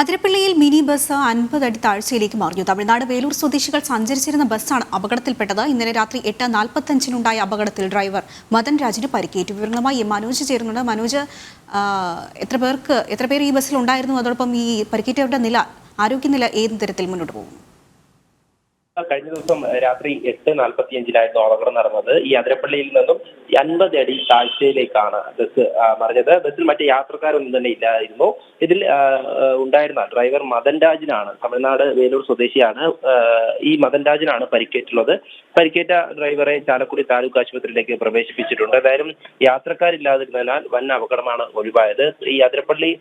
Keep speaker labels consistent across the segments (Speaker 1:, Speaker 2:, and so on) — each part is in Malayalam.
Speaker 1: അതിരപ്പള്ളിയിൽ മിനി ബസ് അൻപത് അടി താഴ്ചയിലേക്ക് മറിഞ്ഞു. തമിഴ്നാട് വേലൂർ സ്വദേശികൾ സഞ്ചരിച്ചിരുന്ന ബസ്സാണ് അപകടത്തിൽപ്പെട്ടത്. ഇന്നലെ രാത്രി എട്ട് നാൽപ്പത്തഞ്ചിനുണ്ടായ അപകടത്തിൽ ഡ്രൈവർ മദൻ രാജിന് പരിക്കേറ്റു. വിവരങ്ങളുമായി മനോജ് ചേരുന്നുണ്ട്. മനോജ് എത്ര പേർക്ക് എത്ര പേർ ഈ ബസ്സിൽ ഉണ്ടായിരുന്നു? അതോടൊപ്പം ഈ പരിക്കേറ്റവരുടെ നില ആരോഗ്യനില ഏത് തരത്തിൽ മുന്നോട്ട് പോകുന്നു?
Speaker 2: കഴിഞ്ഞ ദിവസം രാത്രി എട്ട് നാൽപ്പത്തിയഞ്ചിലായിരുന്നു അപകടം നടന്നത്. ഈ അതിരപ്പള്ളിയിൽ നിന്നും അൻപത് അടി താഴ്ചയിലേക്കാണ് ബസ് മറിഞ്ഞത്. ബസ്സിൽ മറ്റു യാത്രക്കാരൊന്നും തന്നെ ഇല്ലായിരുന്നു. ഇതിൽ ഉണ്ടായിരുന്ന ഡ്രൈവർ മദൻ രാജിനാണ്. തമിഴ്നാട് വേലൂർ സ്വദേശിയാണ്. ഈ മദൻ രാജിനാണ് പരിക്കേറ്റുള്ളത്. പരിക്കേറ്റ ഡ്രൈവറെ ചാലക്കുടി താലൂക്ക് ആശുപത്രിയിലേക്ക് പ്രവേശിപ്പിച്ചിട്ടുണ്ട്. എന്തായാലും യാത്രക്കാരില്ലാതിരുന്നതിനാൽ വൻ അപകടമാണ് ഒഴിവായത്. ഈ അതിരപ്പള്ളി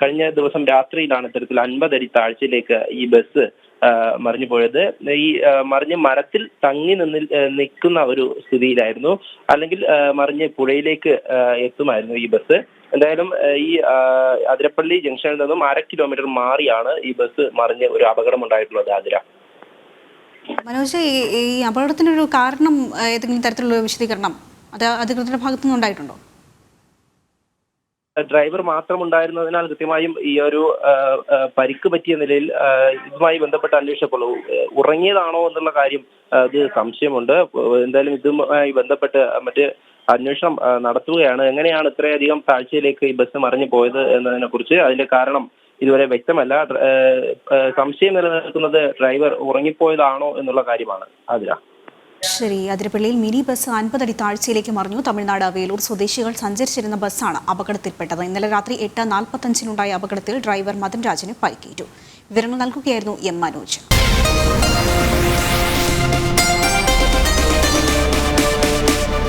Speaker 2: കഴിഞ്ഞ ദിവസം രാത്രിയിലാണ് ഇത്തരത്തിൽ അൻപതടി താഴ്ചയിലേക്ക് ഈ ബസ് മറിഞ്ഞു പോയത്. ഈ മറിഞ്ഞ് മരത്തിൽ തങ്ങി നിന്ന് നിൽക്കുന്ന ഒരു സ്ഥിതിയിലായിരുന്നു. അല്ലെങ്കിൽ മറിഞ്ഞ് പുഴയിലേക്ക് എത്തുമായിരുന്നു ഈ ബസ് എന്തായാലും ഈ അതിരപ്പള്ളി ജംഗ്ഷനിൽ നിന്നും അര കിലോമീറ്റർ മാറിയാണ് ഈ ബസ് മറിഞ്ഞ് ഒരു അപകടം ഉണ്ടായിട്ടുള്ളത് ആതിര.
Speaker 1: മനോജ് ഈ അപകടത്തിനൊരു കാരണം ഏതെങ്കിലും തരത്തിലുള്ള വിശദീകരണം? അത് അധികൃതരുടെ ഭാഗത്തുനിന്ന് ഉണ്ടായിട്ടുണ്ടോ
Speaker 2: ഡ്രൈവർ മാത്രം ഉണ്ടായിരുന്നതിനാൽ കൃത്യമായും ഈ ഒരു പരിക്ക് പറ്റിയ നിലയിൽ ഇതുമായി ബന്ധപ്പെട്ട് അന്വേഷിച്ചപ്പോൾ ഉറങ്ങിയതാണോ എന്നുള്ള കാര്യം അത് സംശയമുണ്ട്. എന്തായാലും ഇതുമായി ബന്ധപ്പെട്ട് മറ്റ് അന്വേഷണം നടത്തുകയാണ്. എങ്ങനെയാണ് ഇത്രയധികം താഴ്ചയിലേക്ക് ഈ ബസ് മറിഞ്ഞു പോയത് എന്നതിനെ കുറിച്ച് അതിന്റെ കാരണം ഇതുവരെ വ്യക്തമല്ല. സംശയം നിലനിൽക്കുന്നത് ഡ്രൈവർ ഉറങ്ങിപ്പോയതാണോ എന്നുള്ള കാര്യമാണ്. അതില
Speaker 1: ശരി അതിരപ്പള്ളിയിൽ മിനി ബസ് അൻപതടി താഴ്ചയിലേക്ക് മറിഞ്ഞു. തമിഴ്നാട് വേലൂർ സ്വദേശികൾ സഞ്ചരിച്ചിരുന്ന ബസ്സാണ് അപകടത്തിൽപ്പെട്ടത്. ഇന്നലെ രാത്രി എട്ട് നാൽപ്പത്തഞ്ചിനുണ്ടായ അപകടത്തിൽ ഡ്രൈവർ മദൻ രാജിന് പരിക്കേറ്റു. വിവരങ്ങൾ നൽകുകയായിരുന്നു എം മനോജ്.